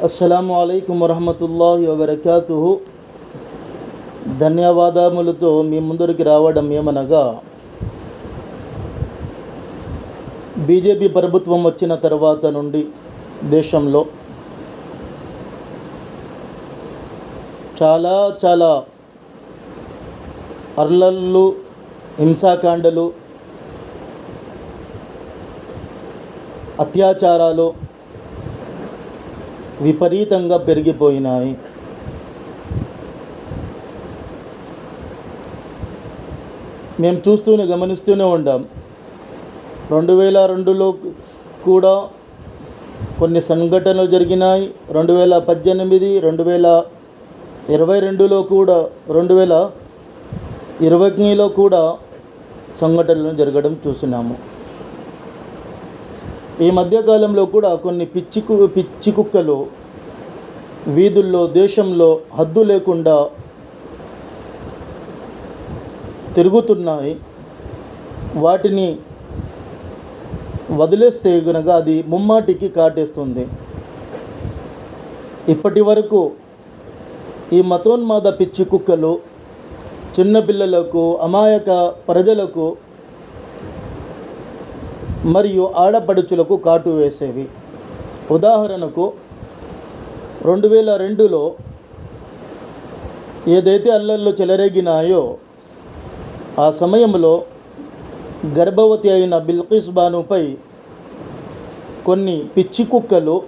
అస్సలాము అలైకుం వరహమతుల్లా వబర్కాతు ధన్యవాదములతో మీ ముందరికి రావడం ఏమనగా బీజేపీ ప్రభుత్వం వచ్చిన తర్వాత నుండి దేశంలో చాలా చాలా అర్లళ్ళు హింసాకాండలు అత్యాచారాలు విపరీతంగా పెరిగిపోయినాయి. మేము చూస్తూనే గమనిస్తూనే ఉంటాం రెండు వేల రెండులో కూడా కొన్ని సంఘటనలు జరిగినాయి. రెండు వేల పద్దెనిమిది రెండు వేల ఇరవై రెండులో కూడా రెండు వేల ఇరవైలో కూడా సంఘటనలు జరగడం చూసినాము. ఈ మధ్యకాలంలో కూడా కొన్ని పిచ్చికు పిచ్చి కుక్కలు వీధుల్లో దేశంలో హద్దు లేకుండా తిరుగుతున్నాయి. వాటిని వదిలేస్తే కనుక అది ముమ్మాటికి కాటేస్తుంది. ఇప్పటి వరకు ఈ మతోన్మాద పిచ్చి కుక్కలు చిన్నపిల్లలకు అమాయక ప్రజలకు మరియు ఆడపడుచులకు కాటు వేసేవి. ఉదాహరణకు రెండు వేల రెండులో ఏదైతే అల్లర్లు చెలరేగినాయో ఆ సమయంలో గర్భవతి అయిన బిల్కిస్ బానుపై కొన్ని పిచ్చి కుక్కలు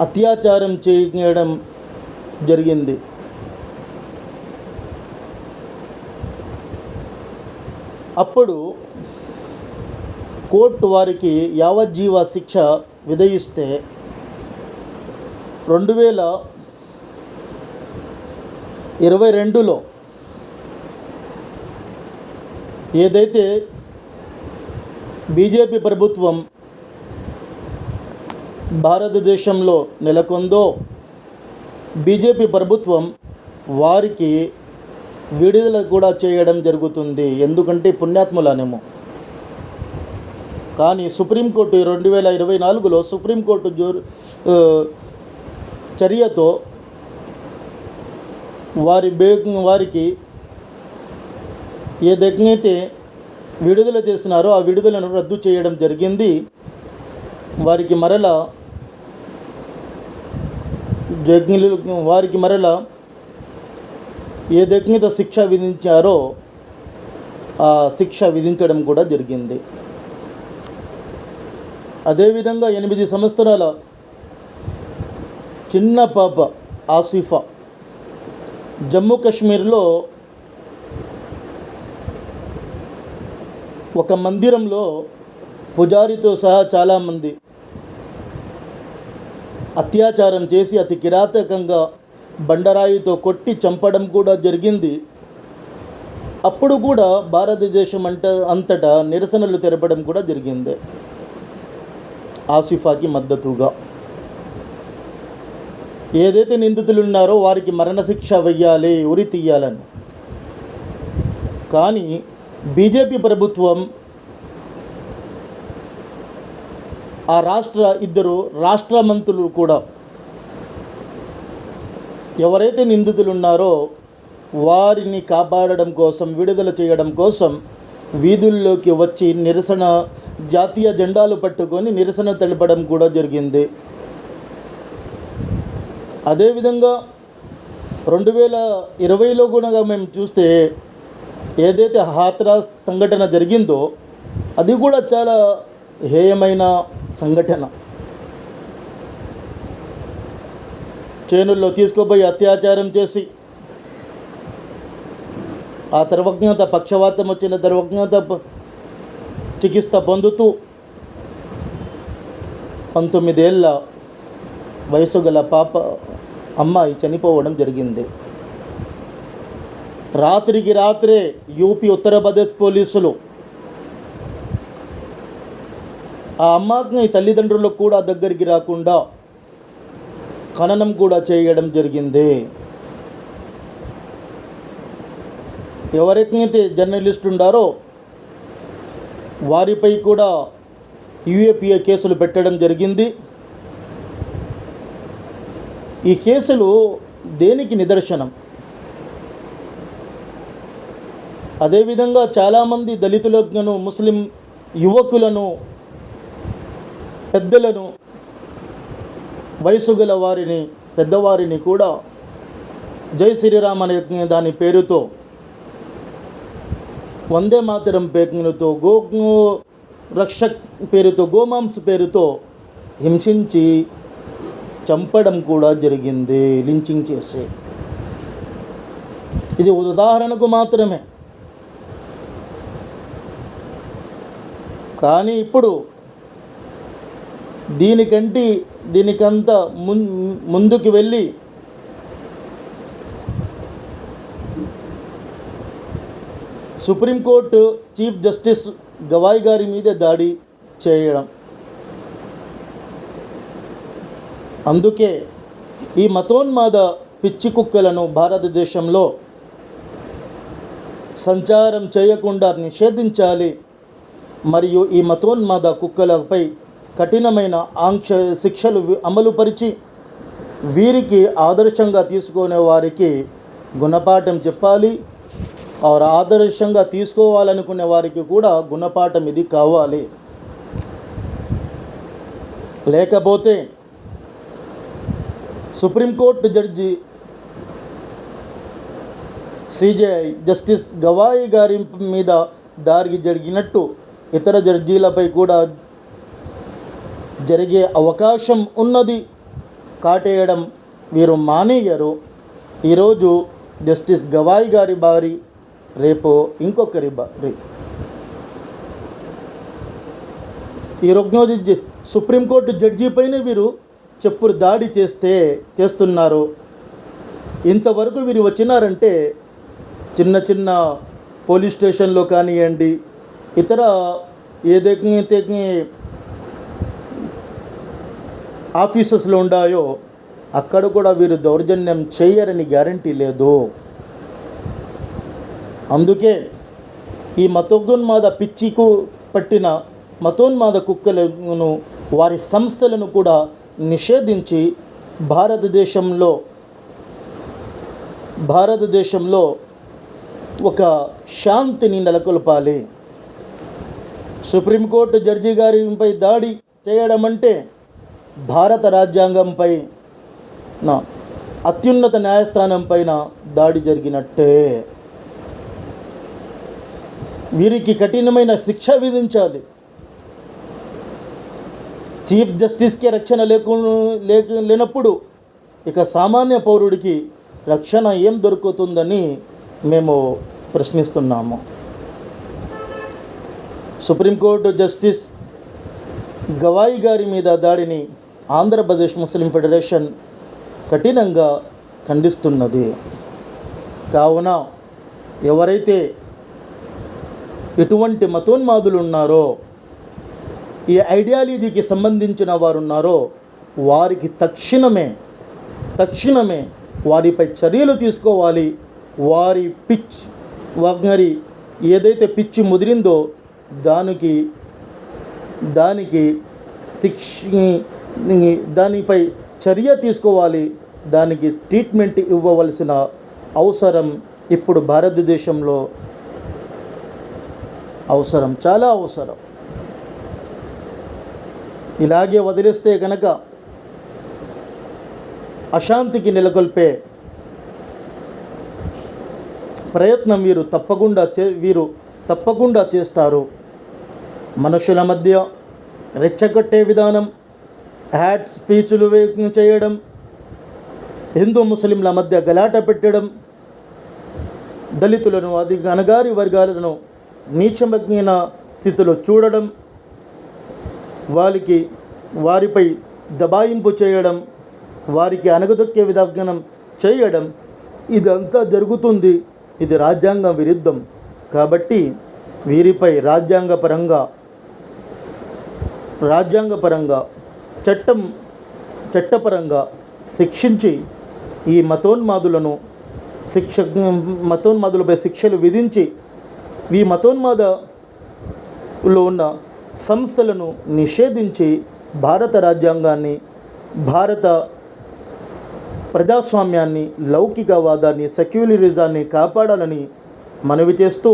అత్యాచారం చేయడం జరిగింది. అప్పుడు కోర్టు వారికి యావజ్జీవ శిక్ష విధిస్తే రెండు వేల ఇరవై రెండులో ఏదైతే బీజేపీ ప్రభుత్వం భారతదేశంలో నెలకొందో బీజేపీ ప్రభుత్వం వారికి విడుదల కూడా చేయడం జరుగుతుంది. ఎందుకంటే పుణ్యాత్ములనేమో. కానీ సుప్రీంకోర్టు రెండు వేల ఇరవై నాలుగులో సుప్రీంకోర్టు జో చర్యతో వారి బే వారికి ఏదైతే విడుదల చేసినారో ఆ విడుదలను రద్దు చేయడం జరిగింది. వారికి మరల జగ్నిలు వారికి మరల ఏదైతే శిక్ష విధించారో ఆ శిక్ష విధించడం కూడా జరిగింది. అదేవిధంగా ఎనిమిది సంవత్సరాల చిన్న పాప ఆసిఫా జమ్మూ కాశ్మీర్లో ఒక మందిరంలో పుజారితో సహా చాలామంది అత్యాచారం చేసి అతి కిరాతకంగా బండరాయితో కొట్టి చంపడం కూడా జరిగింది. అప్పుడు కూడా భారతదేశం అంట అంతటా నిరసనలు తెరపడం కూడా జరిగింది. ఆసిఫాకి మద్దతుగా. ఏదైతే నిందితులు ఉన్నారో వారికి మరణశిక్ష వెయ్యాలి ఉరి తీయాలని. కానీ బీజేపీ ప్రభుత్వం ఆ రాష్ట్ర ఇద్దరు రాష్ట్ర మంత్రులు కూడా ఎవరైతే నిందితులు ఉన్నారో వారిని కాపాడడం కోసం విడుదల చేయడం కోసం వీధుల్లోకి వచ్చి నిరసన జాతీయ జెండాలు పట్టుకొని నిరసన తెలపడం కూడా జరిగింది. అదేవిధంగా రెండు వేల ఇరవైలో కూడా మేము చూస్తే ఏదైతే హాత్రా సంఘటన జరిగిందో అది కూడా చాలా హేయమైన సంఘటన. చేనుల్లో తీసుకుపోయి అత్యాచారం చేసి ఆ తర్వజ్ఞత పక్షవాతం వచ్చిన తర్వజ్ఞత చికిత్స పొందుతూ పంతొమ్మిదేళ్ళ వయసు గల పాప అమ్మాయి చనిపోవడం జరిగింది. రాత్రికి రాత్రే యూపీ ఉత్తరప్రదేశ్ పోలీసులు ఆ అమ్మాయిని తల్లిదండ్రులకు కూడా దగ్గరికి రాకుండా ఖననం కూడా చేయడం జరిగింది. ఎవరైతే జర్నలిస్ట్ ఉండారో వారిపై కూడా యూఏపీఏ కేసులు పెట్టడం జరిగింది. ఈ కేసులు దేనికి నిదర్శనం? అదేవిధంగా చాలామంది దళితులను ముస్లిం యువకులను పెద్దలను వయసు గల వారిని పెద్దవారిని కూడా జై శ్రీరామ్ అనే దాని పేరుతో వందే మాతరం పేరుతో గో రక్షక్ పేరుతో గోమాంస పేరుతో హింసించి చంపడం కూడా జరిగింది లించింగ్ చేసి. ఇది ఉదాహరణకు మాత్రమే. కానీ ఇప్పుడు దీనికంటే దీనికంత ముం ముందుకు వెళ్ళి సుప్రీంకోర్టు చీఫ్ జస్టిస్ గవాయ్ గారి మీద దాడి చేయడం. అందుకే ఈ మతోన్మాద పిచ్చి కుక్కలను భారతదేశంలో సంచారం చేయకుండా నిషేధించాలి. మరియు ఈ మతోన్మాద కుక్కలపై కఠినమైన ఆంక్ష శిక్షలు అమలుపరిచి వీరికి ఆదర్శంగా తీసుకునే వారికి గుణపాఠం చెప్పాలి. వారు ఆదర్శంగా తీసుకోవాలనుకునే వారికి కూడా గుణపాఠం ఇది కావాలి. లేకపోతే Supreme Court judge CJI justice Gavai గారి మీద దారికి జరిగినట్టు ఇతర జడ్జీలపై కూడా జరిగే అవకాశం ఉన్నది. కాటేయడం వీరు మానేయరు. ఈరోజు జస్టిస్ గవాయి గారి బారి రేపు ఇంకొకరి బారి. ఈ రోజు జ- సుప్రీంకోర్టు జడ్జి పైన వీరు చెప్పుడు దాడి చేస్తే చేస్తున్నారు. ఇంతవరకు వీరు వచ్చినారంటే చిన్న చిన్న పోలీస్ స్టేషన్లో కానివ్వండి ఇతర ఏదైతే ఆఫీసెస్లో ఉండాయో అక్కడ కూడా వీరు దౌర్జన్యం చేయరని గ్యారంటీ లేదు. అందుకే ఈ మతోన్మాద పిచ్చికు పట్టిన మతోన్మాద కుక్కలను వారి సంస్థలను కూడా నిషేధించి భారతదేశంలో భారతదేశంలో ఒక శాంతిని నెలకొల్పాలి. సుప్రీంకోర్టు జడ్జి గారిపై దాడి చేయడం అంటే భారత రాజ్యాంగంపై అత్యున్నత న్యాయస్థానం పైన దాడి జరిగినట్టే. వీరికి కఠినమైన శిక్ష విధించాలి. చీఫ్ జస్టిస్కే రక్షణ లేకు లేక లేనప్పుడు ఇక సామాన్య పౌరుడికి రక్షణ ఏం దొరుకుతుందని మేము ప్రశ్నిస్తున్నాము. సుప్రీంకోర్టు జస్టిస్ గవాయి గారి మీద దాడిని ఆంధ్రప్రదేశ్ ముస్లిం ఫెడరేషన్ కఠినంగా ఖండిస్తున్నది. కావున ఎవరైతే ఎటువంటి మతోన్మాదులు ఉన్నారో ఈ ఐడియాలజీకి సంబంధించిన వారు ఉన్నారో వారికి తక్షణమే తక్షణమే వారిపై చర్యలు తీసుకోవాలి. వారి పిచ్ వారి ఏదైతే పిచ్చి ముదిరిందో దానికి దానికి శిక్ష దానిపై చర్య తీసుకోవాలి. దానికి ట్రీట్మెంట్ ఇవ్వవలసిన అవసరం ఇప్పుడు భారతదేశంలో అవసరం చాలా అవసరం. ఇలాగే వదిలేస్తే కనుక అశాంతికి నెలకొల్పే ప్రయత్నం వీరు తప్పకుండా చే వీరు తప్పకుండా చేస్తారు. మనుషుల మధ్య రెచ్చగొట్టే విధానం హ్యాట్ స్పీచ్లు చేయడం హిందూ ముస్లింల మధ్య గలాట పెట్టడం దళితులను అది అనగారి వర్గాలను నీచమగ్న స్థితిలో చూడడం వారికి వారిపై దబాయింపు చేయడం వారికి అనగదొక్కే విధానం చేయడం ఇదంతా జరుగుతుంది. ఇది రాజ్యాంగం విరుద్ధం. కాబట్టి వీరిపై రాజ్యాంగపరంగా రాజ్యాంగపరంగా చట్టం చట్టపరంగా శిక్షించి ఈ మతోన్మాదులను శిక్ష మతోన్మాదులపై శిక్షలు విధించి ఈ మతోన్మాదలో ఉన్న సంస్థలను నిషేధించి భారత రాజ్యాంగాన్ని భారత ప్రజాస్వామ్యాన్ని లౌకికవాదాన్ని సెక్యులరిజాన్ని కాపాడాలని మనవి చేస్తూ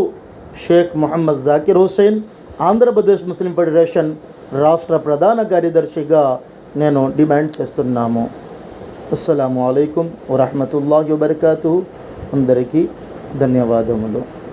షేక్ మొహమ్మద్ జాకిర్ హుసేన్ ఆంధ్రప్రదేశ్ ముస్లిం ఫెడరేషన్ రాష్ట్ర ప్రధాన కార్యదర్శిగా నేను డిమాండ్ చేస్తున్నాము. అస్సలం అయికం వరహమతుల్లాహి వబర్కాతు అందరికీ ధన్యవాదములు.